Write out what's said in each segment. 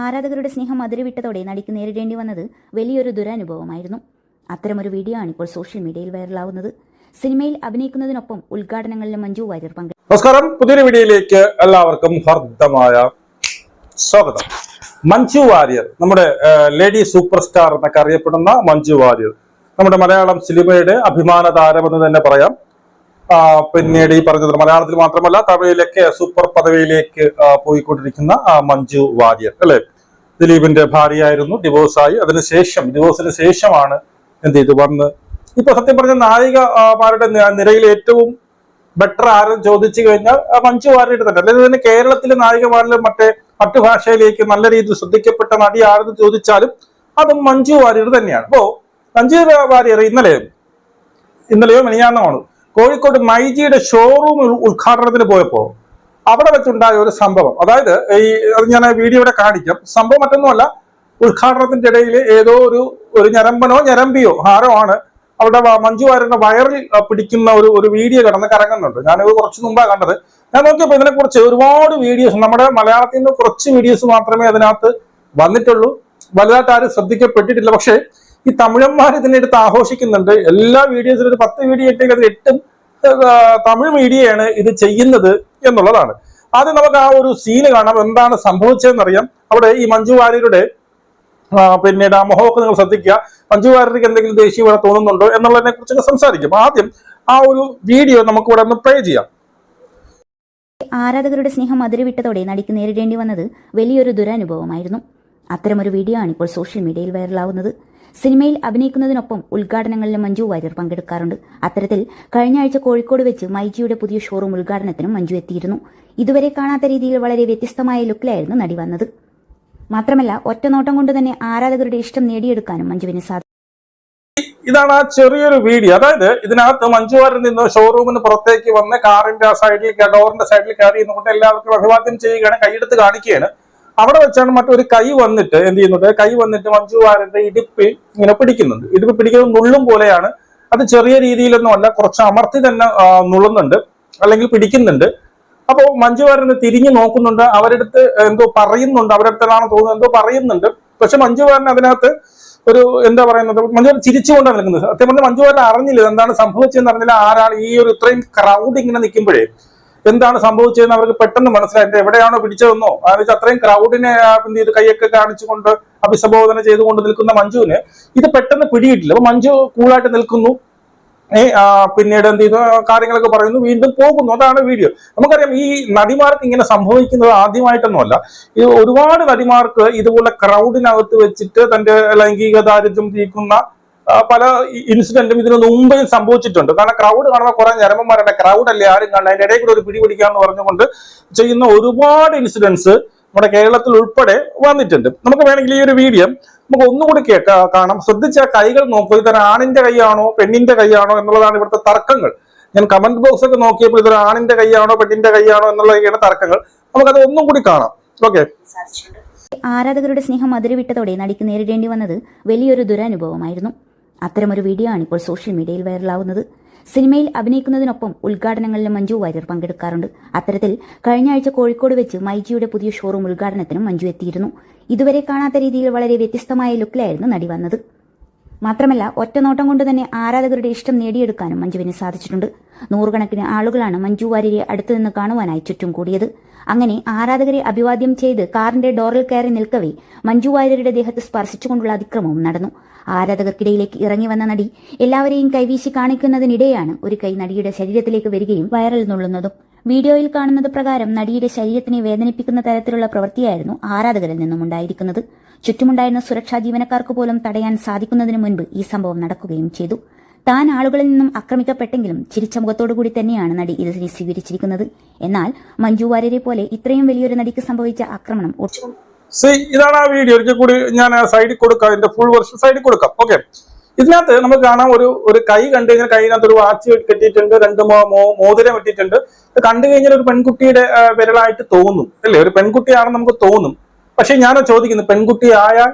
ആരാധകരുടെ സ്നേഹം അതിരുവിട്ടതോടെ നടിക്ക് നേരിടേണ്ടി വന്നത് വലിയൊരു ദുരനുഭവമായിരുന്നു. അത്തരമൊരു വീഡിയോ ആണ് ഇപ്പോൾ സോഷ്യൽ മീഡിയയിൽ വൈറലാവുന്നത്. സിനിമയിൽ അഭിനയിക്കുന്നതിനൊപ്പം ഉദ്ഘാടനങ്ങളിലും മഞ്ജു വാര്യർ പങ്കെടുത്തു നമസ്കാരം. പുതിയൊരു വീഡിയോയിലേക്ക് എല്ലാവർക്കും ഹർദ്ദമായ സ്വാഗതം. മഞ്ജു വാര്യർ നമ്മുടെ ലേഡി സൂപ്പർ സ്റ്റാർ എന്നൊക്കെ അറിയപ്പെടുന്ന മഞ്ജു വാര്യർ നമ്മുടെ മലയാളം സിനിമയുടെ അഭിമാന താരമെന്ന് തന്നെ പറയാം. പിന്നീട് ഈ പറഞ്ഞത് മലയാളത്തിൽ മാത്രമല്ല തമിഴിലൊക്കെ സൂപ്പർ പദവിയിലേക്ക് പോയിക്കൊണ്ടിരിക്കുന്ന മഞ്ജു വാര്യർ അല്ലെ? ദിലീപിന്റെ ഭാര്യയായിരുന്നു ഡിവോഴ്സായി അതിനുശേഷം ഡിവോഴ്സിന് ശേഷമാണ് എന്ത് ചെയ്തു? വന്ന്. ഇപ്പൊ സത്യം പറഞ്ഞ നായികമാരുടെ നിരയിൽ ഏറ്റവും ബെറ്റർ ആരും ചോദിച്ചു കഴിഞ്ഞാൽ മഞ്ജു വാര്യരുടെ തന്നെ. അല്ലെങ്കിൽ തന്നെ കേരളത്തിലെ നായികമാരിലും മറ്റേ മറ്റു ഭാഷയിലേക്ക് നല്ല രീതിയിൽ ശ്രദ്ധിക്കപ്പെട്ട നടി ആരെന്ന് ചോദിച്ചാലും അതും മഞ്ജു വാര്യർ തന്നെയാണ്. അപ്പോ മഞ്ജു വാര്യർ ഇന്നലെ ഇന്നലെയോ മിനിഞ്ഞാന്നമാണ് കോഴിക്കോട് മൈജിയുടെ ഷോറൂം ഉദ്ഘാടനത്തിന് പോയപ്പോൾ അവിടെ വെച്ചുണ്ടായ ഒരു സംഭവം. അതായത് ഈ അത് ഞാൻ വീഡിയോയുടെ കാണിക്കാം. സംഭവം മറ്റൊന്നുമല്ല. ഉദ്ഘാടനത്തിന്റെ ഇടയിൽ ഏതോ ഒരു ഒരു ഞരമ്പനോ ഞരമ്പിയോ ആരോ ആണ് അവിടെ മഞ്ജു വാര്യരുടെ വയറിൽ പിടിക്കുന്ന ഒരു ഒരു വീഡിയോ കിടന്ന് കറങ്ങുന്നുണ്ട്. ഞാനത് കുറച്ച് മുമ്പാണ് കണ്ടത്. ഞാൻ നോക്കിയപ്പോൾ ഇതിനെക്കുറിച്ച് ഒരുപാട് വീഡിയോസ് നമ്മുടെ മലയാളത്തിൽ നിന്ന് കുറച്ച് വീഡിയോസ് മാത്രമേ അതിനകത്ത് വന്നിട്ടുള്ളൂ. വലുതായിട്ട് ആരും ശ്രദ്ധിക്കപ്പെട്ടിട്ടില്ല. പക്ഷേ ഈ തമിഴന്മാർ ഇതിനെടുത്ത് ആഘോഷിക്കുന്നുണ്ട്. എല്ലാ വീഡിയോസിലും ഒരു പത്ത് വീഡിയോ ഇട്ടെങ്കിൽ അത് എട്ടും തമിഴ് മീഡിയയാണ് ഇത് ചെയ്യുന്നത് എന്നുള്ളതാണ്. അത് നമുക്ക് ആ ഒരു സീന് കാണാം. എന്താണ് സംഭവിച്ചതെന്നറിയാം. അവിടെ ഈ മഞ്ജു വാര്യരുടെ പിന്നീട് ആ മുഖമൊക്കെ നിങ്ങൾ ശ്രദ്ധിക്കുക. മഞ്ജു വാര്യർക്ക് എന്തെങ്കിലും ദേഷ്യവിടെ തോന്നുന്നുണ്ടോ എന്നുള്ളതിനെ കുറിച്ചൊക്കെ സംസാരിക്കും. ആദ്യം ആ ഒരു വീഡിയോ നമുക്ക് ഇവിടെ ഒന്ന് പ്ലേ ചെയ്യാം. ആരാധകരുടെ സ്നേഹം അതിരുവിട്ടതോടെ നടിക്ക് നേരിടേണ്ടി വന്നത് വലിയൊരു ദുരനുഭവമായിരുന്നു. അത്തരമൊരു വീഡിയോ ആണ് ഇപ്പോൾ സോഷ്യൽ മീഡിയയിൽ വൈറലാവുന്നത് സിനിമയിൽ അഭിനയിക്കുന്നതിനൊപ്പം ഉദ്ഘാടനങ്ങളിലും മഞ്ജു വാര്യർ പങ്കെടുക്കാറുണ്ട്. അത്തരത്തിൽ കഴിഞ്ഞ ആഴ്ച കോഴിക്കോട് വെച്ച് മൈജിയുടെ പുതിയ ഷോറൂം ഉദ്ഘാടനത്തിനും മഞ്ജു എത്തിയിരുന്നു. ഇതുവരെ കാണാത്ത രീതിയിൽ വളരെ വ്യത്യസ്തമായ ലുക്കിലായിരുന്നു നടി വന്നത് മാത്രമല്ല ഒറ്റ നോട്ടം കൊണ്ട് തന്നെ ആരാധകരുടെ ഇഷ്ടം നേടിയെടുക്കാനും മഞ്ജുവിന് സാധിച്ചു. ഇതാണ് ആ ചെറിയൊരു വീഡിയോ. അതായത് ഇതിനകത്ത് മഞ്ജു വാര്യർ നിന്ന് ഷോറൂമിന് പുറത്തേക്ക് വന്ന് കാറിന്റെ ആ സൈഡിൽ ഡോറിന്റെ സൈഡിൽ കയറി നിന്നുകൊണ്ട് എല്ലാവർക്കും അഭിവാദ്യം ചെയ്യുകയാണ് കൈയെടുത്ത് കാണിക്കുകയാണ്. അവിടെ വെച്ചാണ് മറ്റൊരു കൈ വന്നിട്ട് എന്ത് ചെയ്യുന്നുണ്ട് കൈ വന്നിട്ട് മഞ്ജു വാര്യന്റെ ഇടുപ്പിൽ ഇങ്ങനെ പിടിക്കുന്നുണ്ട്. ഇടുപ്പ് പിടിക്കുന്നത് നുള്ളും പോലെയാണ്. അത് ചെറിയ രീതിയിലൊന്നും അല്ല കുറച്ച് അമർത്തി തന്നെ നുള്ളുന്നുണ്ട്. അല്ലെങ്കിൽ പിടിക്കുന്നുണ്ട്. അപ്പോൾ മഞ്ജു വാര്യന് തിരിഞ്ഞു നോക്കുന്നുണ്ട്. അവരെടുത്ത് എന്തോ പറയുന്നുണ്ട്. അവരെടുത്താണ് തോന്നുന്നത് എന്തോ പറയുന്നുണ്ട്. പക്ഷെ മഞ്ജു വാര്യൻ അതിനകത്ത് ഒരു എന്താ പറയുന്നത്? മഞ്ജു ചിരിച്ചുകൊണ്ടാണ് നിൽക്കുന്നത്. സത്യം പറഞ്ഞാൽ മഞ്ജു വാര്യൻ അറിഞ്ഞില്ല എന്താണ് സംഭവിച്ചതെന്ന് അറിഞ്ഞില്ല. ആരാണ് ഈ ഒരു ഇത്രയും ക്രൗഡ് ഇങ്ങനെ നിൽക്കുമ്പോഴേ എന്താണ് സംഭവിച്ചതെന്ന് അവർക്ക് പെട്ടെന്ന് മനസ്സിലായി. എവിടെയാണോ പിടിച്ചതെന്നോ അതായത് അത്രയും ക്രൗഡിനെ എന്ത് ചെയ്ത് കൈയൊക്കെ കാണിച്ചുകൊണ്ട് അഭിസംബോധന ചെയ്തുകൊണ്ട് നിൽക്കുന്ന മഞ്ജുവിന് ഇത് പെട്ടെന്ന് പിടിയിട്ടില്ല അപ്പൊ മഞ്ജു കൂളായിട്ട് നിൽക്കുന്നു. പിന്നീട് എന്ത് ചെയ്തു? കാര്യങ്ങളൊക്കെ പറയുന്നു. വീണ്ടും പോകുന്നു. അതാണ് വീഡിയോ നമുക്കറിയാം ഈ നടിമാർക്ക് ഇങ്ങനെ സംഭവിക്കുന്നത് ആദ്യമായിട്ടൊന്നുമല്ല. ഇത് ഒരുപാട് നടിമാർക്ക് ഇതുപോലെ ക്രൗഡിനകത്ത് വെച്ചിട്ട് തന്റെ ലൈംഗിക ദാരിദ്ര്യം തീർക്കുന്ന ആ, പല ഇൻസിഡന്റും ഇതിന് മുമ്പേ സംഭവിച്ചിട്ടുണ്ട്. കാരണം ക്രൗഡ് കാണുമ്പോൾ കുറെ ഞരമ്പന്മാരുടെ ക്രൗഡ് അല്ലേ? ആരും കാണുന്നത് അതിന്റെ ഇടയിൽ കൂടെ ഒരു പിടി പിടിക്കാന്ന് പറഞ്ഞുകൊണ്ട് ചെയ്യുന്ന ഒരുപാട് ഇൻസിഡൻസ് നമ്മുടെ കേരളത്തിൽ ഉൾപ്പെടെ വന്നിട്ടുണ്ട്. നമുക്ക് വേണമെങ്കിൽ ഈ ഒരു വീഡിയോ നമുക്ക് ഒന്നുകൂടി കേൾക്കാം കാണാം. ശ്രദ്ധിച്ച കൈകൾ നോക്കൂ. ഇതൊരു ആണിന്റെ കൈയാണോ പെണ്ണിന്റെ കൈയാണോ എന്നുള്ളതാണ് ഇവിടുത്തെ തർക്കങ്ങൾ. ഞാൻ കമന്റ് ബോക്സ് ഒക്കെ നോക്കിയപ്പോൾ ഇതൊരു ആണിന്റെ കൈയാണോ പെണ്ണിന്റെ കൈയാണോ എന്നുള്ളതൊക്കെയാണ് തർക്കങ്ങൾ. നമുക്കത് ഒന്നും കൂടി കാണാം. ഓക്കെ ആരാധകരുടെ സ്നേഹം അതിരുവിട്ടതോടെ നടിക്ക് നേരിടേണ്ടി വന്നത് വലിയൊരു ദുരനുഭവമായിരുന്നു. അത്തരമൊരു വീഡിയോ ആണ് ഇപ്പോൾ സോഷ്യൽ മീഡിയയിൽ വൈറലാവുന്നത്. സിനിമയിൽ അഭിനയിക്കുന്നതിനൊപ്പം ഉദ്ഘാടനങ്ങളിലും മഞ്ജു വാര്യർ പങ്കെടുക്കാറുണ്ട്. അത്തരത്തിൽ കഴിഞ്ഞ ആഴ്ച കോഴിക്കോട് വെച്ച് മൈജിയുടെ പുതിയ ഷോറൂം ഉദ്ഘാടനത്തിനും മഞ്ജു എത്തിയിരുന്നു. ഇതുവരെ കാണാത്ത രീതിയിൽ വളരെ വ്യത്യസ്തമായ ലുക്കിലായിരുന്നു നടി വന്നത്. മാത്രമല്ല ഒറ്റ നോട്ടം കൊണ്ട് തന്നെ ആരാധകരുടെ ഇഷ്ടം നേടിയെടുക്കാനും മഞ്ജുവിന് സാധിച്ചിട്ടുണ്ട്. നൂറുകണക്കിന് ആളുകളാണ് മഞ്ജു വാര്യരെ അടുത്തു നിന്ന് കാണുവാനായി ചുറ്റും കൂടിയത്. അങ്ങനെ ആരാധകരെ അഭിവാദ്യം ചെയ്ത് കാറിന്റെ ഡോറിൽ കയറി നിൽക്കവേ മഞ്ജു വാര്യരുടെ ദേഹത്ത് സ്പർശിച്ചുകൊണ്ടുള്ള അതിക്രമവും നടന്നു. ആരാധകർക്കിടയിലേക്ക് ഇറങ്ങി വന്ന നടി എല്ലാവരെയും കൈവീശി കാണിക്കുന്നതിനിടെയാണ് ഒരു കൈ നടിയുടെ ശരീരത്തിലേക്ക് വരികയും വൈറൽ നുള്ളുന്നതും. വീഡിയോയിൽ കാണുന്നത് പ്രകാരം നടിയുടെ ശരീരത്തിനെ വേദനിപ്പിക്കുന്ന തരത്തിലുള്ള പ്രവൃത്തിയായിരുന്നു ആരാധകരിൽ നിന്നും ഉണ്ടായിരിക്കുന്നത്. ചുറ്റുമുണ്ടായിരുന്ന സുരക്ഷാ ജീവനക്കാർക്ക് പോലും തടയാൻ സാധിക്കുന്നതിന് മുൻപ് ഈ സംഭവം നടക്കുകയും ചെയ്തു. താൻ ആളുകളിൽ നിന്നും ആക്രമിക്കപ്പെട്ടെങ്കിലും ചിരിച്ച മുഖത്തോടുകൂടി തന്നെയാണ് നടി ഇതിനെ സ്വീകരിച്ചിരിക്കുന്നത്. എന്നാൽ മഞ്ജു വാര്യരെ പോലെ ഇത്രയും വലിയൊരു നടിക്ക് സംഭവിച്ച ആക്രമണം ഇതാണ് ആ വീഡിയോ ഒരിക്കൽ കൂടി ഞാൻ സൈഡിൽ കൊടുക്കാം. എന്റെ ഫുൾ വെർഷൻ സൈഡിൽ കൊടുക്കാം. ഓക്കെ ഇതിനകത്ത് നമുക്ക് കാണാം ഒരു ഒരു കൈ കണ്ടു കഴിഞ്ഞാൽ കൈനകത്ത് ഒരു വാച്ച് കെട്ടിയിട്ടുണ്ട്. രണ്ട് മോതിരം ഇട്ടിട്ടുണ്ട് ഇത് കണ്ടു കഴിഞ്ഞാൽ ഒരു പെൺകുട്ടിയുടെ വിരളായിട്ട് തോന്നും. അല്ലേ? ഒരു പെൺകുട്ടിയാണെന്ന് നമുക്ക് തോന്നും. പക്ഷെ ഞാൻ ചോദിക്കുന്നു പെൺകുട്ടി ആയാൽ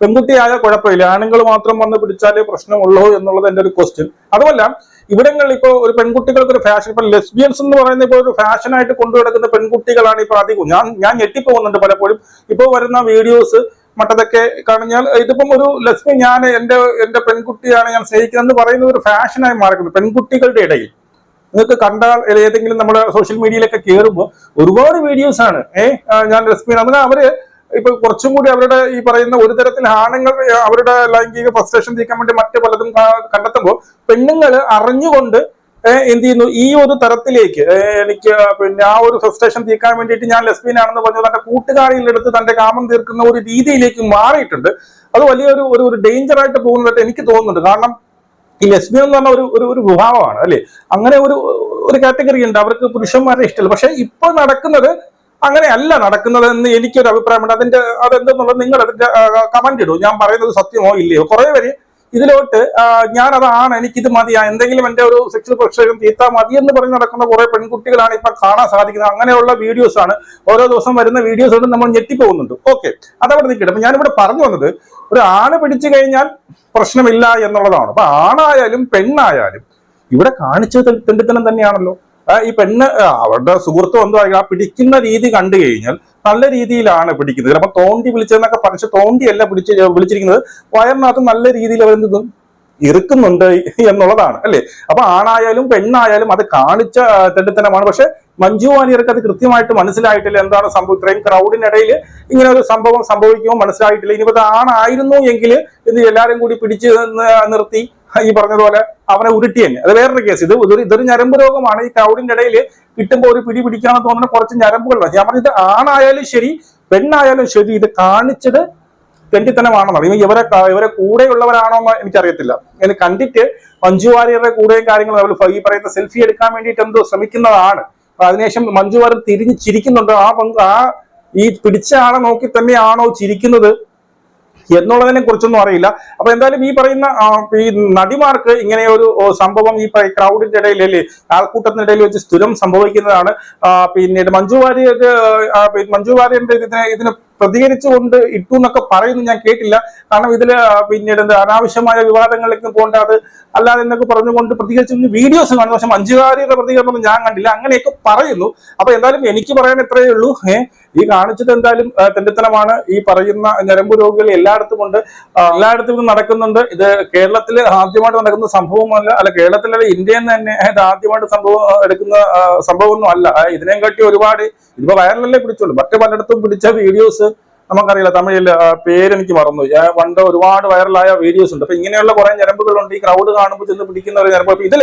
പെൺകുട്ടിയായ കുഴപ്പമില്ല. ആണുങ്ങൾ മാത്രം വന്ന് പിടിച്ചാലേ പ്രശ്നമുള്ളൂ എന്നുള്ളത് എന്റെ ഒരു ക്വസ്റ്റ്യൻ അതുമല്ല ഇവിടങ്ങളിൽ ഇപ്പോൾ ഒരു പെൺകുട്ടികൾക്ക് ഒരു ഫാഷൻ ഇപ്പൊ ലെസ്ബിയൻസ് എന്ന് പറയുന്ന ഇപ്പോൾ ഒരു ഫാഷനായിട്ട് കൊണ്ടുനടക്കുന്ന പെൺകുട്ടികളാണ് ഇപ്പൊ അധികം ഞാൻ ഞാൻ ഞെട്ടിപ്പോകുന്നുണ്ട് പലപ്പോഴും. ഇപ്പോൾ വരുന്ന വീഡിയോസ് മറ്റതൊക്കെ കഴിഞ്ഞാൽ ഇതിപ്പം ഒരു ലക്ഷ്മി ഞാൻ എന്റെ എന്റെ പെൺകുട്ടിയാണ് ഞാൻ സ്നേഹിക്കുന്നത് എന്ന് പറയുന്നത് ഒരു ഫാഷനായി മാറിക്കുന്നത് പെൺകുട്ടികളുടെ ഇടയിൽ. നിങ്ങൾക്ക് കണ്ടാൽ ഏതെങ്കിലും നമ്മുടെ സോഷ്യൽ മീഡിയയിലൊക്കെ കയറുമ്പോൾ ഒരുപാട് വീഡിയോസ് ആണ്. ഏഹ് ഞാൻ റെസ്പി അങ്ങനെ അവർ ഇപ്പൊ കുറച്ചും കൂടി അവരുടെ ഈ പറയുന്ന ഒരു തരത്തിൽ ആണുങ്ങൾ അവരുടെ ലൈംഗിക ഫ്രസ്ട്രേഷൻ തീർക്കാൻ വേണ്ടി മറ്റു പലതും കണ്ടെത്തുമ്പോൾ പെണ്ണുങ്ങൾ അറിഞ്ഞുകൊണ്ട് എന്ത് ചെയ്യുന്നു? ഈ ഒരു തരത്തിലേക്ക് എനിക്ക് പിന്നെ ആ ഒരു ഫ്രസ്ട്രേഷൻ തീർക്കാൻ വേണ്ടിയിട്ട് ഞാൻ ലെസ്ബിയൻ ആണെന്ന് പറഞ്ഞു തന്റെ കൂട്ടുകാരിയിലെടുത്ത് തന്റെ കാമം തീർക്കുന്ന ഒരു രീതിയിലേക്ക് മാറിയിട്ടുണ്ട്. അത് വലിയൊരു ഒരു ഡേഞ്ചർ ആയിട്ട് പോകുന്നതായിട്ട് എനിക്ക് തോന്നുന്നുണ്ട്. കാരണം ഈ ലെസ്ബിയൻ എന്ന് പറഞ്ഞ ഒരു ഒരു ഒരു വിഭാഗമാണ് അല്ലേ? അങ്ങനെ ഒരു ഒരു കാറ്റഗറി ഉണ്ട്. അവർക്ക് പുരുഷന്മാരെ ഇഷ്ടമല്ല. പക്ഷെ ഇപ്പോൾ നടക്കുന്നത് അങ്ങനെയല്ല നടക്കുന്നത് എന്ന് എനിക്കൊരു അഭിപ്രായമുണ്ട്. അതിന്റെ അതെന്തെന്നുള്ളത് നിങ്ങൾ അതിന്റെ കമന്റ് ഇടൂ. ഞാൻ പറയുന്നത് സത്യമോ ഇല്ലയോ? കുറെ പേര് ഇതിലോട്ട് ഞാൻ അതാണ് എനിക്കിത് മതിയാ എന്തെങ്കിലും എന്റെ ഒരു സെക്ഷൽ പ്രക്ഷേപം തീർത്താൽ മതി എന്ന് പറഞ്ഞ് നടക്കുന്ന കുറെ പെൺകുട്ടികളാണ് ഇപ്പൊ കാണാൻ സാധിക്കുന്നത്. അങ്ങനെയുള്ള വീഡിയോസ് ആണ്. ഓരോ ദിവസം വരുന്ന വീഡിയോസ് കൊണ്ട് നമ്മൾ ഞെട്ടിപ്പോകുന്നുണ്ട്. ഓക്കെ അതവിടെ നിൽക്കട്ടെ. അപ്പൊ ഞാനിവിടെ പറഞ്ഞു വന്നത് ഒരു ആണ് പിടിച്ചു കഴിഞ്ഞാൽ പ്രശ്നമില്ല എന്നുള്ളതാണ്. അപ്പൊ ആണായാലും പെണ്ണായാലും ഇവിടെ കാണിച്ചത് തെണ്ടിത്തനം തന്നെയാണല്ലോ. ഈ പെണ്ണ് അവരുടെ സുഹൃത്തു എന്തോ ആ പിടിക്കുന്ന രീതി കണ്ടു കഴിഞ്ഞാൽ നല്ല രീതിയിലാണ് പിടിക്കുന്നത്. ചിലപ്പോൾ തോണ്ടി വിളിച്ചതെന്നൊക്കെ പറഞ്ഞ് തോണ്ടിയല്ല പിടിച്ച് വിളിച്ചിരിക്കുന്നത്. വയറിനകത്ത് നല്ല രീതിയിൽ അവരെന്ത് ഇറുക്കുന്നുണ്ട് എന്നുള്ളതാണ് അല്ലേ? അപ്പൊ ആണായാലും പെണ്ണായാലും അത് കാണിച്ച തെണ്ടിത്തനമാണ്. പക്ഷെ മഞ്ജു വാര്യർക്ക് അത് കൃത്യമായിട്ട് മനസ്സിലായിട്ടില്ല. എന്താണ് സംഭവം? ഇത്രയും ക്രൗഡിനിടയിൽ ഇങ്ങനെ ഒരു സംഭവം സംഭവിക്കുമോ മനസ്സിലായിട്ടില്ല. ഇനിയിപ്പോ അത് ആണായിരുന്നു എങ്കിൽ ഇത് എല്ലാരും കൂടി പിടിച്ച് നിർത്തി. ഈ പറഞ്ഞതുപോലെ അവനെ ഉരുട്ടി തന്നെ അത് വേറൊരു കേസ് ഇത് ഇതൊരു ഇതൊരു ഞരമ്പ് രോഗമാണ്. ഈ ക്രൗഡിന്റെ ഇടയിൽ കിട്ടുമ്പോൾ ഒരു പിടി പിടിക്കാന്ന് തോന്നുന്ന കുറച്ച് ഞരമ്പുകൾ മതി. ഞാൻ പറഞ്ഞത് ആണായാലും ശരി പെണ്ണായാലും ശരി ഇത് കാണിച്ചത് തെണ്ടിത്തനമാണെന്ന് അറിയാം ഇവരെ ഇവരെ കൂടെയുള്ളവരാണോ എന്ന് എനിക്കറിയത്തില്ല. എന്നെ കണ്ടിട്ട് മഞ്ജു വാര്യരുടെ കൂടെയും കാര്യങ്ങളും അവർ ഈ പറയുന്ന സെൽഫി എടുക്കാൻ വേണ്ടിയിട്ട് എന്തോ ശ്രമിക്കുന്നതാണ്. അതിനുശേഷം മഞ്ജു വാര്യർ തിരിഞ്ഞ് ചിരിക്കുന്നുണ്ട്. ആ പങ്ക് ആ ഈ പിടിച്ച ആളെ നോക്കി തന്നെയാണോ ചിരിക്കുന്നത്? എന്നുള്ളതിനെ കുറിച്ചൊന്നും അറിയില്ല. അപ്പൊ എന്തായാലും ഈ പറയുന്ന ഈ നടിമാർക്ക് ഇങ്ങനെ ഒരു സംഭവം ഈ ക്രൗഡിന്റെ ഇടയിൽ അല്ലേ ആൾക്കൂട്ടത്തിനിടയിൽ വെച്ച് സ്ഥിരം സംഭവിക്കുന്നതാണ്. പിന്നീട് മഞ്ജു വാര്യർ മഞ്ജു വാര്യന്റെ ഇതിനെ ഇതിന് പ്രതികരിച്ചുകൊണ്ട് ഇട്ടു എന്നൊക്കെ പറയുന്നു ഞാൻ കേട്ടില്ല. കാരണം ഇതിൽ പിന്നീട് എന്താ അനാവശ്യമായ വിവാദങ്ങളിലേക്ക് പോകേണ്ട അത് അല്ലാതെ എന്നൊക്കെ പറഞ്ഞുകൊണ്ട് പ്രതികരിച്ചു വീഡിയോസ് കാണുന്നു പക്ഷെ മഞ്ജുകാരിയുടെ പ്രതികരണമൊന്നും പ്രതികരണം ഞാൻ കണ്ടില്ല. അങ്ങനെയൊക്കെ പറയുന്നു. അപ്പൊ എന്തായാലും എനിക്ക് പറയാൻ എത്രയേ ഉള്ളൂ. ഏഹ് ഈ കാണിച്ചത് എന്തായാലും തെണ്ടിത്തലമാണ് ഈ പറയുന്ന ഞരമ്പ് രോഗികൾ എല്ലായിടത്തും ഉണ്ട്. എല്ലായിടത്തും ഇത് നടക്കുന്നുണ്ട്. ഇത് കേരളത്തിൽ ആദ്യമായിട്ട് നടക്കുന്ന സംഭവമല്ല അല്ല കേരളത്തിലല്ല ഇന്ത്യയിൽ തന്നെ ഇത് ആദ്യമായിട്ട് സംഭവം എടുക്കുന്ന സംഭവമൊന്നും അല്ല. ഇതിനെയും കാട്ടി ഒരുപാട് ഇതിപ്പോ വൈറലല്ലേ പിടിച്ചുള്ളൂ മറ്റേ പലയിടത്തും പിടിച്ച വീഡിയോസ് നമുക്കറിയില്ല തമിഴിൽ പേരെനിക്ക് മറന്നു. പണ്ട് ഒരുപാട് വൈറലായ വീഡിയോസ് ഉണ്ട്. അപ്പൊ ഇങ്ങനെയുള്ള കുറെ ഞരമ്പുകളുണ്ട്. ഈ ക്രൗഡ് കാണുമ്പോൾ ചെന്ന് പിടിക്കുന്ന ഒരു ഞരമ്പ്. ഇതിൽ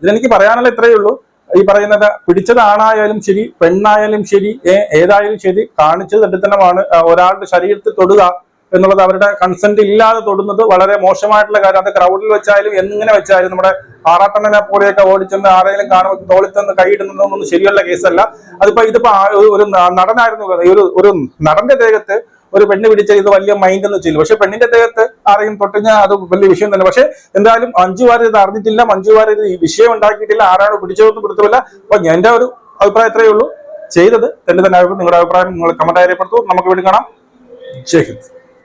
ഇതിലെനിക്ക് പറയാനുള്ള ഇത്രയേ ഉള്ളൂ. ഈ പറയുന്നത് പിടിച്ചത് ആണായാലും ശരി പെണ്ണായാലും ശരി ഏതായാലും ശരി കാണിച്ചത് തെറ്റിത്തനമാണ് ഒരാളുടെ ശരീരത്തിൽ തൊടുക എന്നുള്ളത് അവരുടെ കൺസെന്റ് ഇല്ലാതെ തൊടുന്നത് വളരെ മോശമായിട്ടുള്ള കാര്യം. അത് ക്രൗഡിൽ വെച്ചായാലും എങ്ങനെ വെച്ചായാലും നമ്മുടെ ആറാട്ടണ്ണനെ പോലെയൊക്കെ ഓടിച്ചെന്ന് ആരെങ്കിലും കാണുമ്പോൾ തോളിത്തന്ന് കൈയിടുന്നതൊന്നും ശരിയുള്ള കേസല്ല അതിപ്പോ ഇതിപ്പോ ഒരു- നടനായിരുന്നു ഒരു ഒരു നടന്റെ ദേഹത്ത് ഒരു പെണ്ണ് പിടിച്ച ഇത് വലിയ മൈൻഡ് എന്ന് ചെയ്യില്ല. പക്ഷെ പെണ്ണിന്റെ ദേഹത്ത് ആരെങ്കിലും തൊട്ടുകഴിഞ്ഞാൽ അത് വലിയ വിഷയം തന്നെ. പക്ഷെ എന്തായാലും മഞ്ജു വാര്യർ ഇത് അറിഞ്ഞിട്ടില്ല. മഞ്ജു ഇത് ഈ വിഷയം ഉണ്ടാക്കിയിട്ടില്ല. ആരാണ് പിടിച്ചതെന്ന് പിടുത്തമില്ല. അപ്പൊ എന്റെ ഒരു അഭിപ്രായം ഇത്രയേ ഉള്ളൂ. ചെയ്തത് എന്റെ തന്നെ നിങ്ങളുടെ അഭിപ്രായം നിങ്ങൾ കമന്റ് രേഖപ്പെടുത്തു. നമുക്ക് വീണ്ടും കാണാം. ജയ് ഹിന്ദ്.